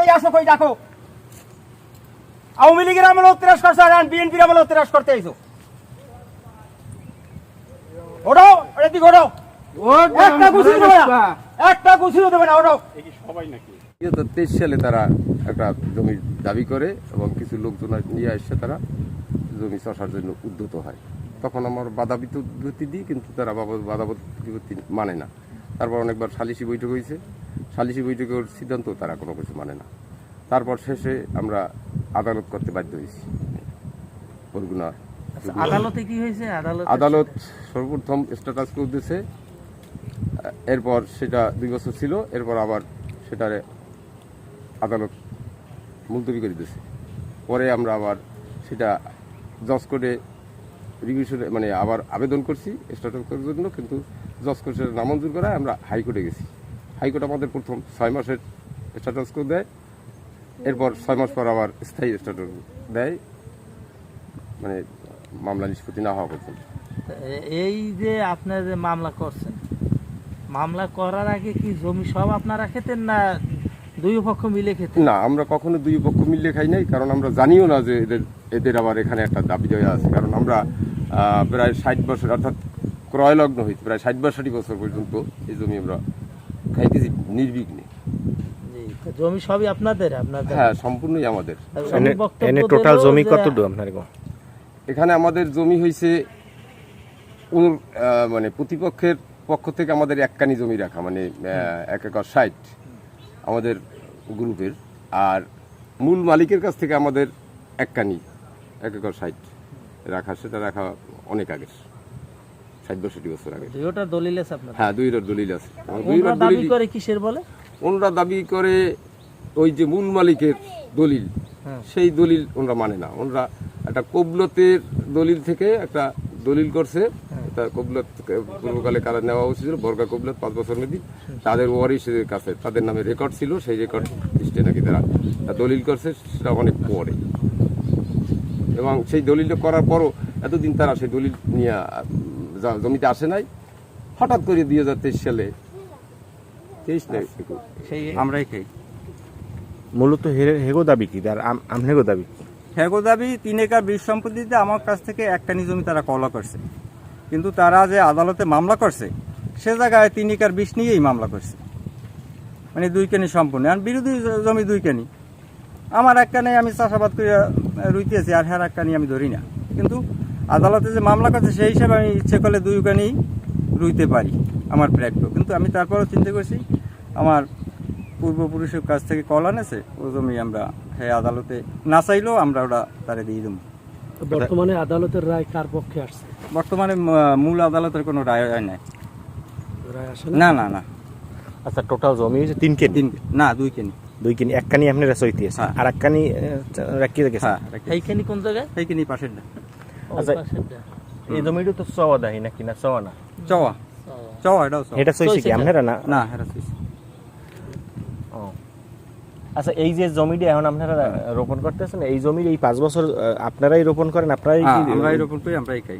ওই আসো কই ডাকো আওয়ামী লীগের আমলে উত্তরাস করছ আর বিএনপির আমলে উত্তরাস করতে আইছো। এটা দিকে একটা দেবে না। একটা গুছিয়ে দেবে না ওড়ো তো তেইশ সালে তারা একটা জমি দাবি করে এবং কিছু লোকজন নিয়ে এসে তারা জমি চষার জন্য উদ্যত হয়। তখন আমার বাধা বিপত্তি দিই কিন্তু তারা বাধা বিপত্তি মানে না। তারপর অনেকবার সালিসি বৈঠক হয়েছে। সালিসি বৈঠকের সিদ্ধান্ত তারা কোনো কিছু মানে না। তারপর শেষে আমরা আদালত করতে বাধ্য হয়েছি। বরগুনা আচ্ছা, আদালতে কি হয়েছে? আদালত আদালত সর্বপ্রথম স্ট্যাটাস করে দিয়েছে এরপর সেটা দুই বছর ছিল এরপর আবার সেটারে আদালত মুলতবি করে দিয়েছে। পরে আমরা আবার সেটা জজ কোর্টে রিভিশনে মানে আবার আবেদন করছি স্ট্যাটাস করার জন্য কিন্তু জজ কোর্ট সেটা নামঞ্জুর করায় আমরা হাইকোর্টে গেছি। হাইকোর্ট আমাদের প্রথম ছয় মাসের স্ট্যাটাস করে দেয় এরপর ছয় মাস পর আবার স্থায়ী স্ট্যাটাস দেয় মানে মামলা নিষ্পত্তি না হওয়া পর্যন্ত। এই যে আপনার যে মামলা করছেন মামলা করার আগে কি জমি সব আপনারা খেতেন না দুই পক্ষ মিলে খেতেন? না আমরা কখনো দুই পক্ষ মিললে খাই নাই কারণ আমরা জানিও না যে এদের এদের আবার এখানে একটা দাবি দেওয়া আছে কারণ আমরা প্রায় ষাট বছর অর্থাৎ ক্রয় লগ্ন হয়েছে প্রায় ষাট বাষট্টি বছর পর্যন্ত এই জমি আমরা খাইতেছি নির্বিঘ্নে। জমি সবই আপনাদের আপনাদের হ্যাঁ সম্পূর্ণই আমাদের। এনে টোটাল জমি কতটুকু আপনার এখানে আমাদের জমি হয়েছে ওর মানে প্রতিপক্ষের পক্ষ থেকে আমাদের এককানি জমি রাখা মানে এক একর ষাট আমাদের গ্রুপের। আর মূল মালিকের কাছ থেকে আমাদের এককানি এক একর ষাট। রাখা সেটা রাখা অনেক আগে ষাট বাষট্টি বছর আগে দুইটা দলিল আছে আপনাদের? হ্যাঁ দুইটার দলিল আছে। দুইটার দাবি করে কিসের বলে? ওনারা দাবি করে ওই যে মূল মালিকের দলিল। হ্যাঁ। সেই দলিল ওনারা মানে না। ওনারা একটা কবলতের দলিল থেকে একটা দলিল করছে। তা কবলত পূর্বকালে কারা নেওয়া উচিত ছিল বর্গা কবলত পাঁচ বছর মেয়াদি। তাদের ওয়ারিসের কাছে তাদের নামে রেকর্ড ছিল। সেই রেকর্ড লিস্টে নাকি তারা দলিল করছে সেটা অনেক পরে। এবং সেই দলিল করার পরও এতদিন তারা সেই দলিল নিয়ে জমিতে আসে নাই। হঠাৎ করে দুই হাজার তেইশ সালে তেইশ না একুশ। সেই আমরাই খাই মূলত হে- হেগো দাবি কি? আর আম- আমনেগো দাবি হেগো দাবি তিন একর বীজ সম্পত্তিতে আমার কাছ থেকে একটানি জমি তারা কলা করছে। কিন্তু তারা যে আদালতে মামলা করছে সে জায়গায় তিন একর বিষ নিয়েই মামলা করছে। মানে দুই কেনি সম্পূর্ণ। আর বিরোধী জমি দুই কেনি। আমার এক কানে আমি চাষাবাদ করে রুইতেছি আর হ্যার এক কানি আমি ধরি না। কিন্তু আদালতে যে মামলা করছে সেই হিসাবে আমি ইচ্ছে করলে দুই কানি রুইতে পারি আমার প্রাপ্য কিন্তু আমি তারপরেও চিন্তা করছি আমার পূর্বপুরুষের কাছ থেকে কল আনেছে ও জমি আমরা হ্যাঁ আদালতে না চাইলেও আমরা ওটা তারে দিয়ে দেবো। বর্তমানে আদালতের রায় কার পক্ষে আসছে? বর্তমানে মূল আদালতের কোনো রায় হয় নাই। রায় আসে না? না না আচ্ছা টোটাল জমি হচ্ছে তিন কেজি তিন না দুই কেনি দুই কেনি এক কানি আপনারা সইতে আছে হ্যাঁ। আর এক কানি রাখি গেছে হ্যাঁ। কোন জায়গায়? পাশের না। আচ্ছা। এই জমিটা তো দেয় নাকি না? সওয়া না? চওয়া। চওয়া। এটাও চওয়া। এটা সইছে কি? আপনারা না? না সুইস। ও। আচ্ছা এই যে জমিটা এখন আপনারা রোপণ করতেছেন এই জমির এই পাঁচ বছর আপনারাই রোপণ করেন আপনারাই হ্যাঁ, কি- আমরা করি আমরাই খাই।